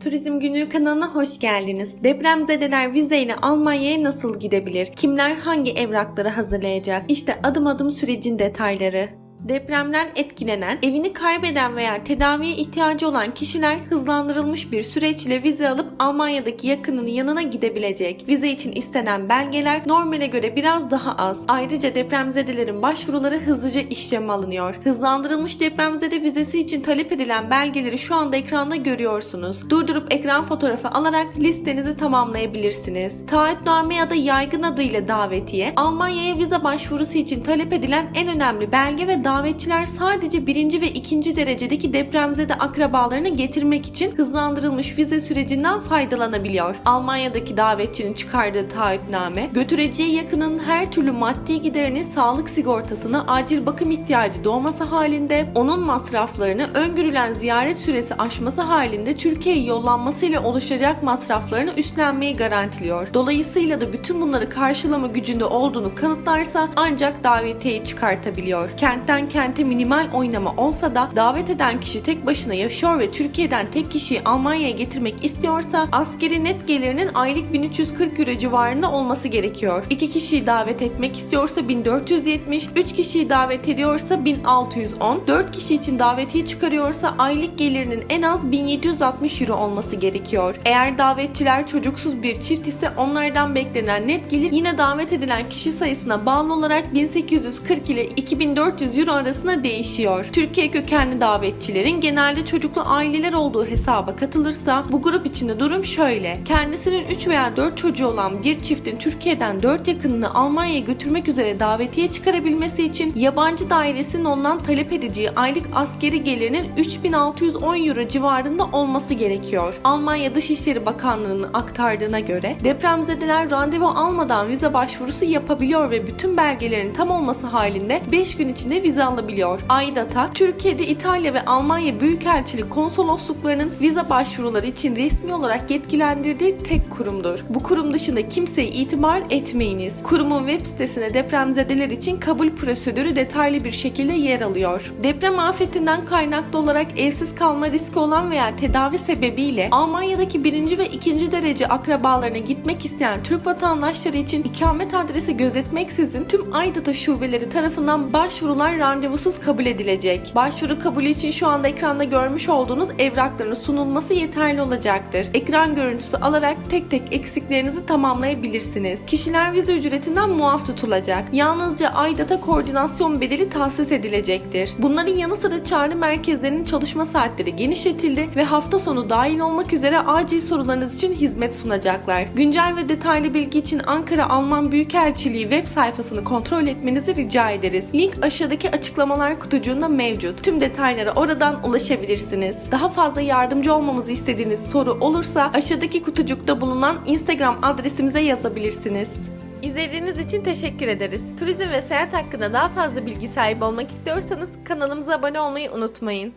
Turizm Günlüğü kanalına hoş geldiniz. Depremzedeler vizeyle Almanya'ya nasıl gidebilir? Kimler hangi evrakları hazırlayacak? İşte adım adım sürecin detayları. Depremden etkilenen, evini kaybeden veya tedaviye ihtiyacı olan kişiler hızlandırılmış bir süreçle vize alıp Almanya'daki yakınının yanına gidebilecek. Vize için istenen belgeler normale göre biraz daha az. Ayrıca depremzedelerin başvuruları hızlıca işleme alınıyor. Hızlandırılmış depremzede vizesi için talep edilen belgeleri şu anda ekranda görüyorsunuz. Durdurup ekran fotoğrafı alarak listenizi tamamlayabilirsiniz. Taahhütname ya da yaygın adıyla davetiye, Almanya'ya vize başvurusu için talep edilen en önemli belge ve davetçiler sadece birinci ve ikinci derecedeki depremzede akrabalarını getirmek için hızlandırılmış vize sürecinden faydalanabiliyor. Almanya'daki davetçinin çıkardığı taahhütname, götüreceği yakının her türlü maddi giderini, sağlık sigortasını, acil bakım ihtiyacı doğması halinde, onun masraflarını öngörülen ziyaret süresi aşması halinde Türkiye'ye yollanmasıyla oluşacak masraflarını üstlenmeyi garantiliyor. Dolayısıyla da bütün bunları karşılama gücünde olduğunu kanıtlarsa ancak davetiyeyi çıkartabiliyor. Kentten kente minimal oynama olsa da davet eden kişi tek başına yaşıyor ve Türkiye'den tek kişiyi Almanya'ya getirmek istiyorsa askeri net gelirinin aylık 1340 euro civarında olması gerekiyor. 2 kişiyi davet etmek istiyorsa 1470, 3 kişiyi davet ediyorsa 1610, 4 kişi için davetiye çıkarıyorsa aylık gelirinin en az 1760 euro olması gerekiyor. Eğer davetçiler çocuksuz bir çift ise onlardan beklenen net gelir yine davet edilen kişi sayısına bağlı olarak 1840 ile 2400 euro arasında değişiyor. Türkiye kökenli davetçilerin genelde çocuklu aileler olduğu hesaba katılırsa bu grup içinde durum şöyle. Kendisinin 3 veya 4 çocuğu olan bir çiftin Türkiye'den 4 yakınını Almanya'ya götürmek üzere davetiye çıkarabilmesi için yabancı dairesinin ondan talep edeceği aylık askeri gelirinin 3610 euro civarında olması gerekiyor. Almanya Dışişleri Bakanlığı'nın aktardığına göre depremzedeler randevu almadan vize başvurusu yapabiliyor ve bütün belgelerin tam olması halinde 5 gün içinde vize alabiliyor. Aydata, Türkiye'de İtalya ve Almanya Büyükelçilik konsolosluklarının vize başvuruları için resmi olarak yetkilendirdiği tek kurumdur. Bu kurum dışında kimseye itibar etmeyiniz. Kurumun web sitesine depremzedeler için kabul prosedürü detaylı bir şekilde yer alıyor. Deprem afetinden kaynaklı olarak evsiz kalma riski olan veya tedavi sebebiyle Almanya'daki birinci ve ikinci derece akrabalarına gitmek isteyen Türk vatandaşları için ikamet adresi gözetmeksizin tüm Aydata şubeleri tarafından başvurular randevusuz kabul edilecek. Başvuru kabulü için şu anda ekranda görmüş olduğunuz evrakların sunulması yeterli olacaktır. Ekran görüntüsü alarak tek tek eksiklerinizi tamamlayabilirsiniz. Kişiler vize ücretinden muaf tutulacak. Yalnızca Aydata koordinasyon bedeli tahsis edilecektir. Bunların yanı sıra çağrı merkezlerinin çalışma saatleri genişletildi ve hafta sonu dahil olmak üzere acil sorularınız için hizmet sunacaklar. Güncel ve detaylı bilgi için Ankara Alman Büyükelçiliği web sayfasını kontrol etmenizi rica ederiz. Link aşağıdaki açıklamalar kutucuğunda mevcut. Tüm detaylara oradan ulaşabilirsiniz. Daha fazla yardımcı olmamızı istediğiniz soru olursa aşağıdaki kutucukta bulunan Instagram adresimize yazabilirsiniz. İzlediğiniz için teşekkür ederiz. Turizm ve seyahat hakkında daha fazla bilgi sahibi olmak istiyorsanız kanalımıza abone olmayı unutmayın.